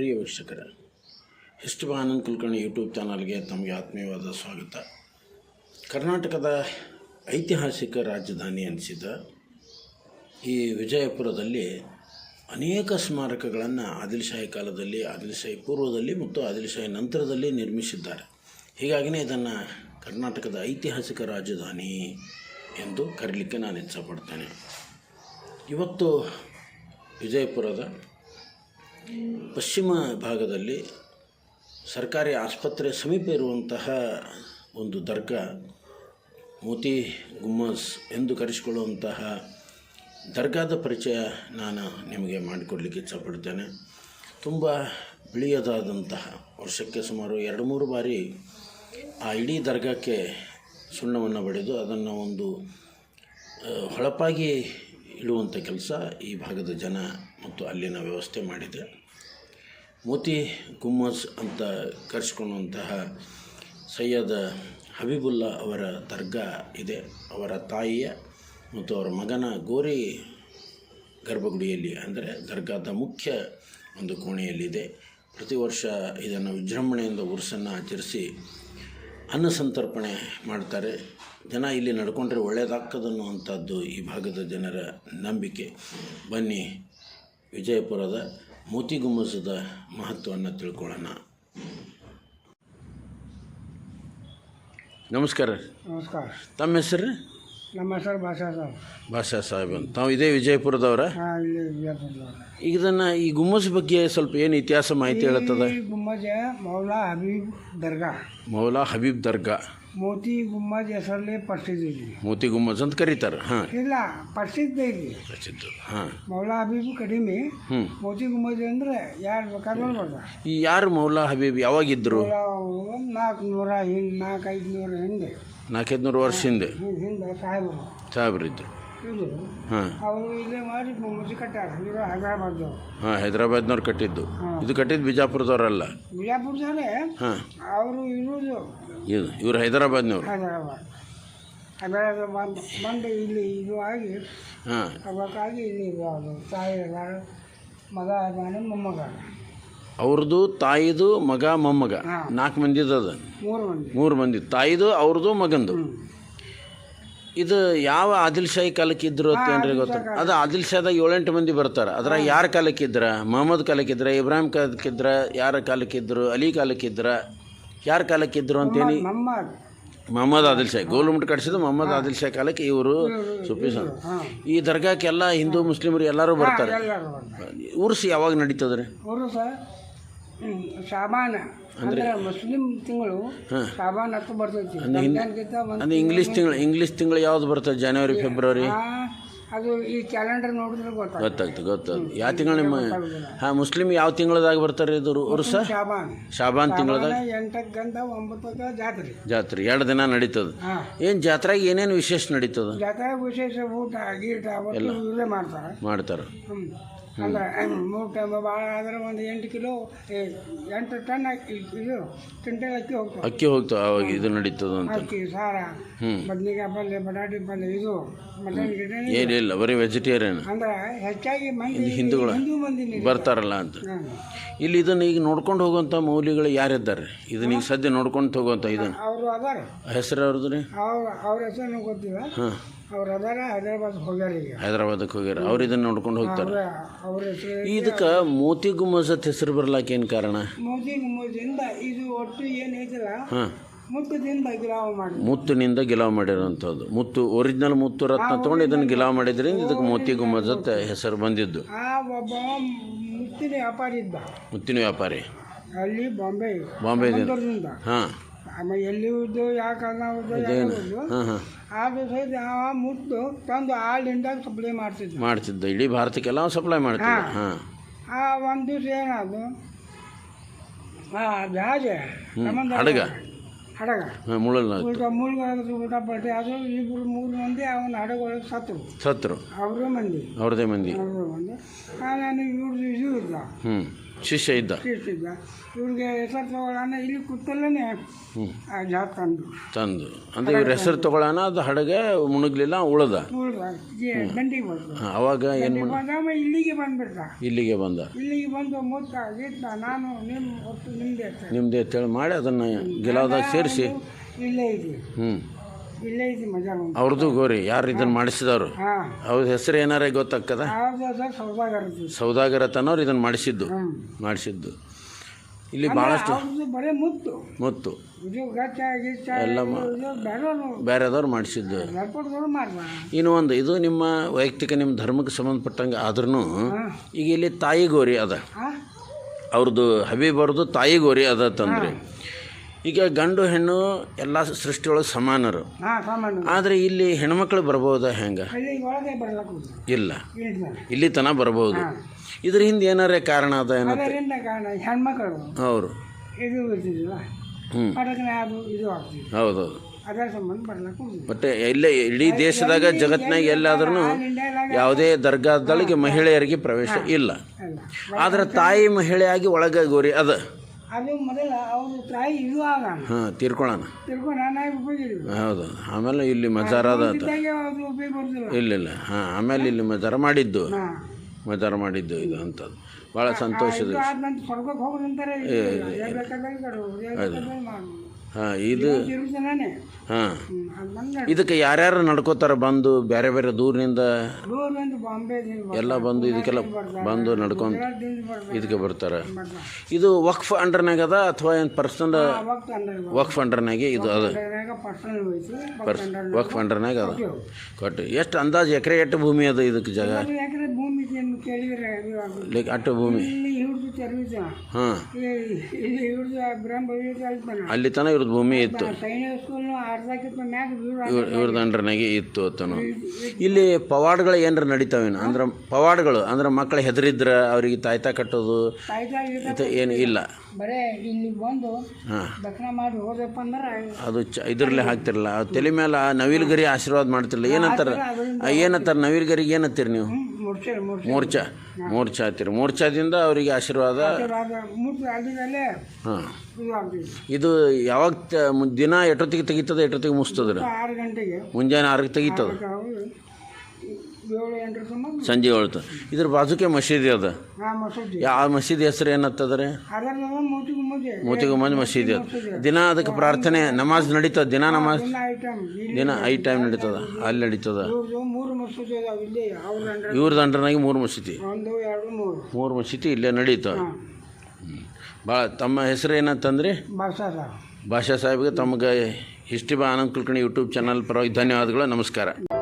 ಪ್ರಿಯ ವೀಕ್ಷಕರ history Anand Kulkarni YouTube ಚಾನಲ್ಗೆ ತಮಗೆ ಆತ್ಮೀಯವಾದ ಸ್ವಾಗತ. ಕರ್ನಾಟಕದ ಐತಿಹಾಸಿಕ ರಾಜಧಾನಿ ಅನಿಸಿದ ಈ ವಿಜಯಪುರದಲ್ಲಿ ಅನೇಕ ಸ್ಮಾರಕಗಳನ್ನು ಆದಿಲ್ಶಾಹಿ ಕಾಲದಲ್ಲಿ, ಆದಿಲ್ಶಾಹಿ ಪೂರ್ವದಲ್ಲಿ ಮತ್ತು ಆದಿಲ್ಶಾಹಿ ನಂತರದಲ್ಲಿ ನಿರ್ಮಿಸಿದ್ದಾರೆ. ಹೀಗಾಗಿಯೇ ಇದನ್ನು ಕರ್ನಾಟಕದ ಐತಿಹಾಸಿಕ ರಾಜಧಾನಿ ಎಂದು ಕರೀಲಿಕ್ಕೆ ನಾನು ಇಚ್ಛಪಡ್ತೇನೆ. ಇವತ್ತು ವಿಜಯಪುರದ ಪಶ್ಚಿಮ ಭಾಗದಲ್ಲಿ ಸರ್ಕಾರಿ ಆಸ್ಪತ್ರೆ ಸಮೀಪ ಇರುವಂತಹ ಒಂದು ದರ್ಗಾ, ಮೋತಿ ಗುಮ್ಮಸ್ ಎಂದು ಕರೆಸಿಕೊಳ್ಳುವಂತಹ ದರ್ಗಾದ ಪರಿಚಯ ನಾನು ನಿಮಗೆ ಮಾಡಿಕೊಡ್ಲಿಕ್ಕೆ ಇಚ್ಛಪಡ್ತೇನೆ. ತುಂಬ ಬಿಳಿಯದಾದಂತಹ, ವರ್ಷಕ್ಕೆ ಸುಮಾರು ಎರಡು ಮೂರು ಬಾರಿ ಆ ಇಡೀ ದರ್ಗಾಕ್ಕೆ ಸುಣ್ಣವನ್ನು ಬಡಿದು ಅದನ್ನು ಒಂದು ಹೊಳಪಾಗಿ ಇಡುವಂಥ ಕೆಲಸ ಈ ಭಾಗದ ಜನ ಮತ್ತು ಅಲ್ಲಿನ ವ್ಯವಸ್ಥೆ ಮಾಡಿದೆ ಮೋತಿ ಗುಮ್ಮಸ್ ಅಂತ ಕರೆಸ್ಕೊಂಡಂತಹ ಸೈಯದ ಹಬೀಬುಲ್ಲಾ ಅವರ ದರ್ಗಾ ಇದೆ. ಅವರ ತಾಯಿಯ ಮತ್ತು ಅವರ ಮಗನ ಗೋರಿ ಗರ್ಭಗುಡಿಯಲ್ಲಿ ಅಂದರೆ ದರ್ಗಾದ ಮುಖ್ಯ ಒಂದು ಕೋಣೆಯಲ್ಲಿದೆ. ಪ್ರತಿ ವರ್ಷ ಇದನ್ನು ವಿಜೃಂಭಣೆಯಿಂದ ಉರ್ಸನ್ನು ಆಚರಿಸಿ ಅನ್ನ ಸಂತರ್ಪಣೆ ಮಾಡ್ತಾರೆ. ಜನ ಇಲ್ಲಿ ನಡ್ಕೊಂಡ್ರೆ ಒಳ್ಳೆಯದಾಗ್ತದನ್ನುವಂಥದ್ದು ಈ ಭಾಗದ ಜನರ ನಂಬಿಕೆ. ಬನ್ನಿ ವಿಜಯಪುರದ ಮೋತಿಗುಮ್ಮಸದ ಮಹತ್ವವನ್ನು ತಿಳ್ಕೊಳ್ಳೋಣ. ನಮಸ್ಕಾರ ನಮಸ್ಕಾರ. ತಮ್ಮ ಹೆಸರು ನಮ್ಮ ಹೆಸರು ಭಾಷಾ ಸರ್ ಭಾಷಾ ಸಾಹೇಬ್ ಅಂತ. ತಾವು ಇದೇ ವಿಜಯಪುರದವರ? ಹಾಂ ಇಲ್ಲಿ ವಿಜಯಪುರದವ್ರು. ಈಗ ಇದನ್ನು ಈ ಗುಮ್ಮಸ್ ಬಗ್ಗೆ ಸ್ವಲ್ಪ ಏನು ಇತಿಹಾಸ ಮಾಹಿತಿ ಹೇಳುತ್ತದೆ? ಈ ಗುಮ್ಮಜ ಮೌಲಾ ಹಬೀಬ್ ದರ್ಗಾ. ಮೌಲಾ ಹಬೀಬ್ ದರ್ಗಾ. ಮೋತಿ ಗುಮ್ಮಜ್ ಹೆಸರಲ್ಲಿ ಪ್ರಸಿದ್ಧ ಇದೆ. ಮೋತಿ ಗುಮ್ಮಜ್ ಅಂತ ಕರೀತಾರೆ. ಹಾಂ. ಇಲ್ಲ ಪ್ರಸಿದ್ಧ ಇದೆ. ಪ್ರಸಿದ್ಧ. ಹಾಂ. ಮೌಲಾ ಹಬೀಬ್ ಕಡಿಮೆ. ಹ್ಞೂ ಮೋತಿ ಗುಮ್ಮಜ್ ಅಂದರೆ ಯಾರು ಬೇಕಾದ್ರೂ ಈ ಯಾರು ಮೌಲಾ ಹಬೀಬ್ ಯಾವಾಗಿದ್ದರು ನಾಲ್ಕು ನೂರ ಹಿಂಗೆ ನಾಲ್ಕು ಐದು ನೂರ ಹಿಂದೆ. ನಾಲ್ಕೈದು ನೂರು ವರ್ಷ ಹಿಂದೆ. ಹಿಂದೆ ಸಾಹೇಬರು. ಸಾಹೇಬ್ರಿದ್ರು ಇದು ಹಾಂ. ಅವರು ಇಲ್ಲೇ ಮಾಡಿ ಮುಚ್ಚಿ ಕಟ್ಟಾರ. ಇವರು ಹೈದರಾಬಾದ್ ಹಾಂ ಹೈದರಾಬಾದ್ನವ್ರು ಕಟ್ಟಿದ್ದು. ಇದು ಕಟ್ಟಿದ್ದು ಬಿಜಾಪುರದವರಲ್ಲ. ಬಿಜಾಪುರದವರೇ? ಹಾಂ. ಅವರು ಇರೋದು ಇದು ಇವ್ರು ಹೈದರಾಬಾದ್ನವ್ರು. ಹೈದರಾಬಾದ್. ಹೈದರಾಬಾದ್ ಬಂದು ಬಂದು ಇಲ್ಲಿ ಇದು ಆಗಿ ಹಾಂ. ಇಲ್ಲಿ ಇದು ತಾಯಿ ಮಗ ನಾನು ಮೊಮ್ಮಗ. ಅವ್ರದ್ದು ತಾಯಿದು ಮಗ ಮೊಮ್ಮಗ. ನಾಲ್ಕು ಮಂದಿದು ಅದ. ಮೂರು ಮಂದಿ. ಮೂರು ಮಂದಿ. ತಾಯಿದು ಅವ್ರದ್ದು ಮಗಂದು. ಇದು ಯಾವ ಆದಿಲ್ ಶಾಹಿ ಕಾಲಕ್ಕೆ ಇದ್ರು ಅಂತ ಏನ್ರಿ ಗೊತ್ತ? ಅದು ಆದಿಲ್ ಶಾದಾಗ ಏಳೆಂಟು ಮಂದಿ ಬರ್ತಾರೆ. ಅದ್ರ ಯಾರ ಕಾಲಕ್ಕೆ ಇದ್ರ? ಮೊಹಮ್ಮದ್ ಕಾಲಕ್ಕೆ ಇದ್ರ ಇಬ್ರಾಹಿಂ ಕಾಲಕ್ಕಿದ್ರ ಯಾರ ಕಾಲಕ್ಕೆ ಇದ್ರು ಅಲಿ ಕಾಲಕ್ಕಿದ್ರ ಯಾರ ಕಾಲಕ್ಕೆ ಇದ್ರು ಅಂತೇಳಿ ಮೊಹಮ್ಮದ್ ಆದಿಲ್ ಶಾಹಿ ಗೋಲ್ಮುಟ್ ಕಟ್ಸಿದ್ದು ಮೊಹಮ್ಮದ್ ಆದಿಲ್ ಶಾಹಿ ಕಾಲಕ್ಕೆ ಇವರು ಸುಪ್ರೀಸ್ ಈ ದರ್ಗಾಕ್ಕೆಲ್ಲ ಹಿಂದೂ ಮುಸ್ಲಿಮರು ಎಲ್ಲರೂ ಬರ್ತಾರೆ. ಉರ್ಸಿ ಯಾವಾಗ ನಡೀತದ್ರಿ? ಶಾಬಾನ. ಅಂದ್ರೆ ಮುಸ್ಲಿಂ ತಿಂಗಳು ಶಾಬಾನ್ ಹತ್ತು ಬರ್ತೈತಿ. ಅಂದ್ರೆ ಇಂಗ್ಲೀಷ್ ತಿಂಗಳು ಇಂಗ್ಲಿಷ್ ತಿಂಗಳು ಯಾವ್ದು ಬರ್ತದೆ? ಜನವರಿ ಫೆಬ್ರವರಿ ಅದು ಈ ಕ್ಯಾಲೆಂಡರ್ ನೋಡಿದ್ರೆ ಗೊತ್ತಾಗ್ತದೆ. ಗೊತ್ತಾಗ್ತದೆ ಗೊತ್ತಾಗ್ತದೆ. ಯಾವ ತಿಂಗಳು ನಿಮ್ಮ ಹಾಂ ಮುಸ್ಲಿಮ್ ಯಾವ ತಿಂಗಳದಾಗ ಬರ್ತಾರೆ ಇದು? ವರ್ಷ ಶಾಬಾನ್. ಶಾಬಾನ್ ತಿಂಗಳದಾಗ? ಎಂಟಕ್ಕೆ ಗಂಧ ಒಂಬತ್ತಕ್ಕೆ ಜಾತ್ರೆ. ಜಾತ್ರೆ. ಎರಡು ದಿನ ನಡೀತದೆ. ಏನು ಜಾತ್ರೆಗೆ ಏನೇನು ವಿಶೇಷ ನಡೀತದೆ? ಜಾತ್ರೆ ವಿಶೇಷ ಊಟ ಗೀಟ ಎಲ್ಲ ಮಾಡ್ತಾರೆ. ಮಾಡ್ತಾರೆ. ಅಂದ್ರೆ ಮೂರು ಟೈಮ್ ಭಾಳ ಆದ್ರೆ ಒಂದು ಎಂಟು ಕಿಲೋ ಎಂಟು ಟನ್ ಅಕ್ಕಿ ಇದು ಕ್ವಿಂಟಲ್ ಅಕ್ಕಿ ಹೋಗ್ತದೆ. ಅಕ್ಕಿ ಹೋಗ್ತಾವೆ ಅವಾಗ ಇದು ನಡೀತದ ಅಂತ. ಅಕ್ಕಿ ಸಾರ ಬದ್ನಿಕಾಯಿ ಪಲ್ಯ ಬಟಾಟಿ ಪಲ್ಯ ಇದು ಮಟನ್ ಗಿಟನ್ ಏನಿಲ್ಲ ಬರೀ ವೆಜಿಟೇರಿಯನ್ ಅಂದ್ರೆ ಹೆಚ್ಚಾಗಿ ಮಂದಿ ಹಿಂದೂಗಳು ಹಿಂದೂ ಮಂದಿ ಬರ್ತಾರಲ್ಲ ಅಂತ. ಇಲ್ಲಿ ಇದನ್ನು ಈಗ ನೋಡ್ಕೊಂಡು ಹೋಗುವಂಥ ಮೌಲ್ಯಗಳು ಯಾರಿದ್ದಾರೆ? ಇದನ್ನ ಈಗ ಸದ್ಯ ನೋಡ್ಕೊಂಡು ಹೋಗುವಂಥ ಇದನ್ನು. ಅವರು ಅದಾರ. ಹೆಸರು ಅವ್ರದ್ದು ರೀ? ಅವ್ರ ಅವ್ರ ಹೆಸರು ಗೊತ್ತಿಲ್ಲ. ಹಾಂ. ಅವ್ರು ಅದಾರ ಹೈದರಾಬಾದ್ ಹೋಗ್ಯಾರ ಈಗ. ಹೈದರಾಬಾದಕ್ಕೆ ಹೋಗ್ಯಾರ. ಅವ್ರು ಇದನ್ನ ನೋಡ್ಕೊಂಡು ಹೋಗ್ತಾರೆ. ಅವ್ರ ಅವ್ರ ಹೆಸರು ಇದಕ್ಕೆ ಮೋತಿ ಗುಮ್ಮಸತ್ ಹೆಸರು ಬರ್ಲಾಕ ಏನು ಕಾರಣ? ಮೋದಿ ಮೋದಿಯಿಂದ ಇದು ಒಟ್ಟು ಏನೈತಿಲ್ಲ ಹಾಂ. ಗಿಲಾವ್ ಮಾಡಿ ಮುತ್ತಿನಿಂದ ಗಿಲಾವ್ ಮಾಡಿರೋಂಥದ್ದು. ಮುತ್ತು ಒರಿಜಿನಲ್ ಮುತ್ತು ರತ್ನ ತೊಗೊಂಡು ಇದನ್ನು ಗಿಲಾವ್ ಮಾಡಿದ್ರಿಂದ ಇದಕ್ಕೆ ಮೋತಿ ಗುಮ್ಮಸತ್ ಹೆಸರು ಬಂದಿದ್ದು. ಆ ಒಬ್ಬ ಮುತ್ತಿನ ವ್ಯಾಪಾರಿ ಇದ್ದ. ಮುತ್ತಿನ ವ್ಯಾಪಾರಿ. ಅಲ್ಲಿ ಬಾಂಬೆ. ಬಾಂಬೆದಿಂದ ಬಂದೂರ್ದಿಂದ ಹಾಂ. ಆಮೇಲೆ ಎಲ್ಲಿ ಉದ್ದು ಯಾಕೆ ಆ ಹಾಂ ಹಾಂ. ಆದ್ರೂ ಸಹಿತ ಅವ ಮುಟ್ಟು ತಂದು ಆಳಿಂದ ಸಪ್ಲೈ ಮಾಡ್ತಿದ್ದ ಮಾಡ್ತಿದ್ದ. ಇಡೀ ಭಾರತಕ್ಕೆಲ್ಲ ಸಪ್ಲೈ ಮಾಡ್ತಿದ್ದ ಹಾಂ. ಆ ಒಂದು ದಿವಸ ಏನಾದ್ರು ಆ ಜಾಜೆ ಸಂಬಂಧ ಹಡಗ. ಹಡಗ. ಹಾಂ ಮುಳ್ಳಲ್ಲ ಊಟ ಊಟ ಪಟ್ಟಿ ಅದು ಇಬ್ಬರು ಮೂರು ಮಂದಿ ಅವನ ಹಡಗೊಳಗೆ ಸತ್ರು. ಸತ್ರು. ಅವರೇ ಮಂದಿ. ಅವ್ರದೇ ಮಂದಿ. ಅವ್ರದೇ ಮಂದಿ. ಆ ನಾನು ಇವ್ರದ್ದು ಇದು ಇಲ್ಲ ಹ್ಞೂ ಶಿಷ್ಯ ಇದ್ದ? ಇದ್ದ. ಇವ್ರಿಗೆ ಹೆಸರು ತಗೊಳ್ಳೋಣ ಇಲ್ಲಿ ಕೂತಲ್ಲೇ ಆ ಜಾ ತಂದು. ತಂದು. ಅಂದ್ರೆ ಇವ್ರ ಹೆಸರು ತಗೊಳ್ಳೋಣ ಅದು ಹಡಗ ಮುಣಗ್ಲಿಲ್ಲ ಉಳ್ದ? ಅವಾಗ ಏನು ಬಂದಾಮ ಇಲ್ಲಿಗೆ ಬಂದ್ಬಿಟ್ಟ. ಇಲ್ಲಿಗೆ ಬಂದ? ಇಲ್ಲಿಗೆ ಬಂದು ಮೂತ್ರ ಗೀತ ನಾನು ನಿಮ್ಮ ಒಟ್ಟು ನಿಮ್ಮದೇ ನಿಮ್ಮದೇ ಅಂತೇಳಿ ಮಾಡಿ ಅದನ್ನು ಗಿಲಾವ್ದಾಗ ಸೇರಿಸಿ. ಇಲ್ಲೇ ಇದ್ವಿ ಹ್ಞೂ ಇಲ್ಲೇ ಐತಿ ಮಜಾ ಉಂಟು ಅವ್ರದ್ದು ಗೋರಿ ಯಾರು ಇದನ್ನು ಮಾಡಿಸಿದವರು? ಅವ್ರ ಹೆಸರು ಏನಾರ ಗೊತ್ತಾಗ್ತದ? ಸೌದಾಗರ ತನವ್ರು ಇದನ್ನು ಮಾಡಿಸಿದ್ದು. ಮಾಡಿಸಿದ್ದು. ಇಲ್ಲಿ ಭಾಳಷ್ಟು ಅವ್ರದ್ದು ಬರೀ ಮುತ್ತು. ಮತ್ತು. ಎಲ್ಲ ಬೇರೆದವ್ರು ಮಾಡಿಸಿದ್ದು. ಇನ್ನು ಒಂದು ಇದು ನಿಮ್ಮ ವೈಯಕ್ತಿಕ ನಿಮ್ಮ ಧರ್ಮಕ್ಕೆ ಸಂಬಂಧಪಟ್ಟಂಗೆ ಆದ್ರೂ ಈಗ ಇಲ್ಲಿ ತಾಯಿ ಗೋರಿ ಅದ. ಅವ್ರದ್ದು ಹಬೀಬರ್ದು ತಾಯಿ ಗೋರಿ ಅದ ತಂದ್ರಿ. ಈಗ ಗಂಡು ಹೆಣ್ಣು ಎಲ್ಲ ಸೃಷ್ಟಿಯೊಳಗೆ ಸಮಾನರು. ಆದರೆ ಇಲ್ಲಿ ಹೆಣ್ಮಕ್ಳು ಬರ್ಬೋದಾ ಹೆಂಗೆ? ಇಲ್ಲ. ಇಲ್ಲ ತನ ಬರ್ಬೋದು. ಇದ್ರ ಹಿಂದೆ ಏನಾರೇ ಕಾರಣ ಅದ ಏನೋ ಹೆಣ್ಮಕ್ಳು. ಅವರು ಹೌದೌದು ಮತ್ತೆ ಎಲ್ಲೇ ಇಡೀ ದೇಶದಾಗ ಜಗತ್ತಿನಾಗ ಎಲ್ಲಾದ್ರೂ ಯಾವುದೇ ದರ್ಗಾದೊಳಗೆ ಮಹಿಳೆಯರಿಗೆ ಪ್ರವೇಶ ಇಲ್ಲ. ಆದ್ರೆ ತಾಯಿ ಮಹಿಳೆಯಾಗಿ ಒಳಗೆ ಗೋರಿ ಅದ. ಅದು ಮೊದಲ ಅವರು ತಾಯಿ ಇದು ಆಗ ಹಾಂ ತೀರ್ಕೊಳ್ಳೋಣ. ತಿರ್ಕೊಂಡು ನಾನಾಗಿ ಉಪಯೋಗಿದ್ರು ಹೌದು ಆಮೇಲೆ ಇಲ್ಲಿ ಮಜಾರ ಅದ ಆತ. ಇದ್ದಾಗೆ ಅದು ಉಪಯೋಗ ಬರ್ತಿಲ್ಲ ಇಲ್ಲ ಇಲ್ಲ ಹಾಂ ಆಮೇಲೆ ಇಲ್ಲಿ ಮಜಾರ ಮಾಡಿದ್ದು. ಮಜಾರ ಮಾಡಿದ್ದು ಇದು ಅಂಥದ್ದು. ಭಾಳ ಸಂತೋಷದ ಆದ ನಂತರ ಬೇಕಾದ್ರೆ ಮಾಡು ಹಾಂ ಇದು ಹಾಂ. ಇದಕ್ಕೆ ಯಾರ್ಯಾರು ನಡ್ಕೋತಾರ ಬಂದು ಬೇರೆ ಬೇರೆ ದೂರಿನಿಂದ? ಎಲ್ಲ ಬಂದು ಇದಕ್ಕೆಲ್ಲ ಬಂದು ನಡ್ಕೊಂಡು ಇದಕ್ಕೆ ಬರ್ತಾರೆ. ಇದು ವಕ್ಫ್ ಅಂಡರ್ನಾಗ ಅದ ಅಥವಾ ಏನು ಪರ್ಸನಲ್ ವಕ್ಫ್ ಅಂಡರ್ನಾಗೆ ಇದು ಅದ. ಪರ್ಸ್ ವಕ್ಫ್ ಅಂಡರ್ನಾಗ ಅದ. ಕೊಟ್ಟು. ಎಷ್ಟು ಅಂದಾಜು ಎಕರೆ ಎಷ್ಟು ಭೂಮಿ ಅದ ಇದಕ್ಕೆ ಜಾಗ? ಲೈಕ್ ಅಟ್ಟು ಭೂಮಿ. ಹಾಂ. ಇಲ್ಲಿ ಅಲ್ಲಿ ತನಕ ಇವ್ರದ್ದು ಭೂಮಿ ಇತ್ತು. ಅರ್ಧಕ್ಕಿಂತ ಮ್ಯಾಗ ಇವ್ರದ್ದು ಅಂಡ್ರನಾಗಿ ಇತ್ತು ಅತನು ಇಲ್ಲಿ ಪವಾಡಗಳು ಏನಾರ ನಡೀತಾವೇನು ಅಂದ್ರೆ ಪವಾಡಗಳು ಅಂದ್ರೆ ಮಕ್ಕಳು ಹೆದರಿದ್ರೆ ಅವರಿಗೆ ತಾಯ್ತ ಕಟ್ಟೋದು? ಏನು ಇಲ್ಲ. ಬರೇ ಇಲ್ಲಿ ಬಂದು ಹಾಂ. ದಕ್ಷಿಣ ಮಾಡಿ ಹೋದಪ್ಪ ಅಂದ್ರೆ ಅದು ಚ ಇದ್ರಲ್ಲೇ ಹಾಕ್ತಿರಲ್ಲ. ತಲೆ ಮೇಲೆ ನವಿಲ್ಗರಿ ಆಶೀರ್ವಾದ ಮಾಡ್ತಿರಲ್ಲ ಏನಂತಾರೆ ಏನಂತಾರೆ ನವಿಲ್ಗರಿಗೆ ಏನಂತೀರಿ ನೀವು? ಮೋರ್ಚಾ ಮೋರ್ಚಾ ಹತ್ತಿರ ಮೋರ್ಚಾದಿಂದ ಅವರಿಗೆ ಆಶೀರ್ವಾದ? ಹಾಂ. ಇದು ಯಾವಾಗ ದಿನ ಎಷ್ಟೊತ್ತಿಗೆ ತೆಗಿತದ ಎಟೊತ್ತಿಗೆ ಮುಗಿಸ್ತದ ಮುಂಜಾನೆ ಆರಕ್ಕೆ ತೆಗಿತದ? ಏಳು ಸಂಜೆ ಏಳು ಇದ್ರ ಬಾಜುಕೆ ಮಸೀದಿ ಅದ. ಆ ಮಸೂದಿ. ಯಾವ ಮಸೀದಿ ಹೆಸರು ಏನತ್ತದ್ರಿ? ಮೋತಿಗು ಮಂದಿ ಮಸೀದಿ ಅದ. ದಿನ ಅದಕ್ಕೆ ಪ್ರಾರ್ಥನೆ ನಮಾಜ್ ನಡೀತದ? ದಿನ ನಮಾಜ್? ದಿನ ಐದು ಟೈಮ್ ನಡೀತದ? ಅಲ್ಲಿ ನಡೀತದ? ಇವ್ರದ್ದು ಅಂಡ್ರನಾಗಿ ಮೂರು ಮಸೀದಿ. ಮೂರು. ಮಸೀದಿ ಇಲ್ಲೇ ನಡೀತ. ಭಾಳ ತಮ್ಮ ಹೆಸರು ಏನಂತಂದ್ರೆ ಭಾಷಾ ಸಾಹೇಬ್ಗೆ ತಮಗೆ ಹಿಸ್ಟ್ರಿ ಬಾ ಆನಂದ್ ಕುಲಕರ್ಣಿ ಯೂಟ್ಯೂಬ್ ಚಾನಲ್ ಪರವಾಗಿ ಧನ್ಯವಾದಗಳು. ನಮಸ್ಕಾರ.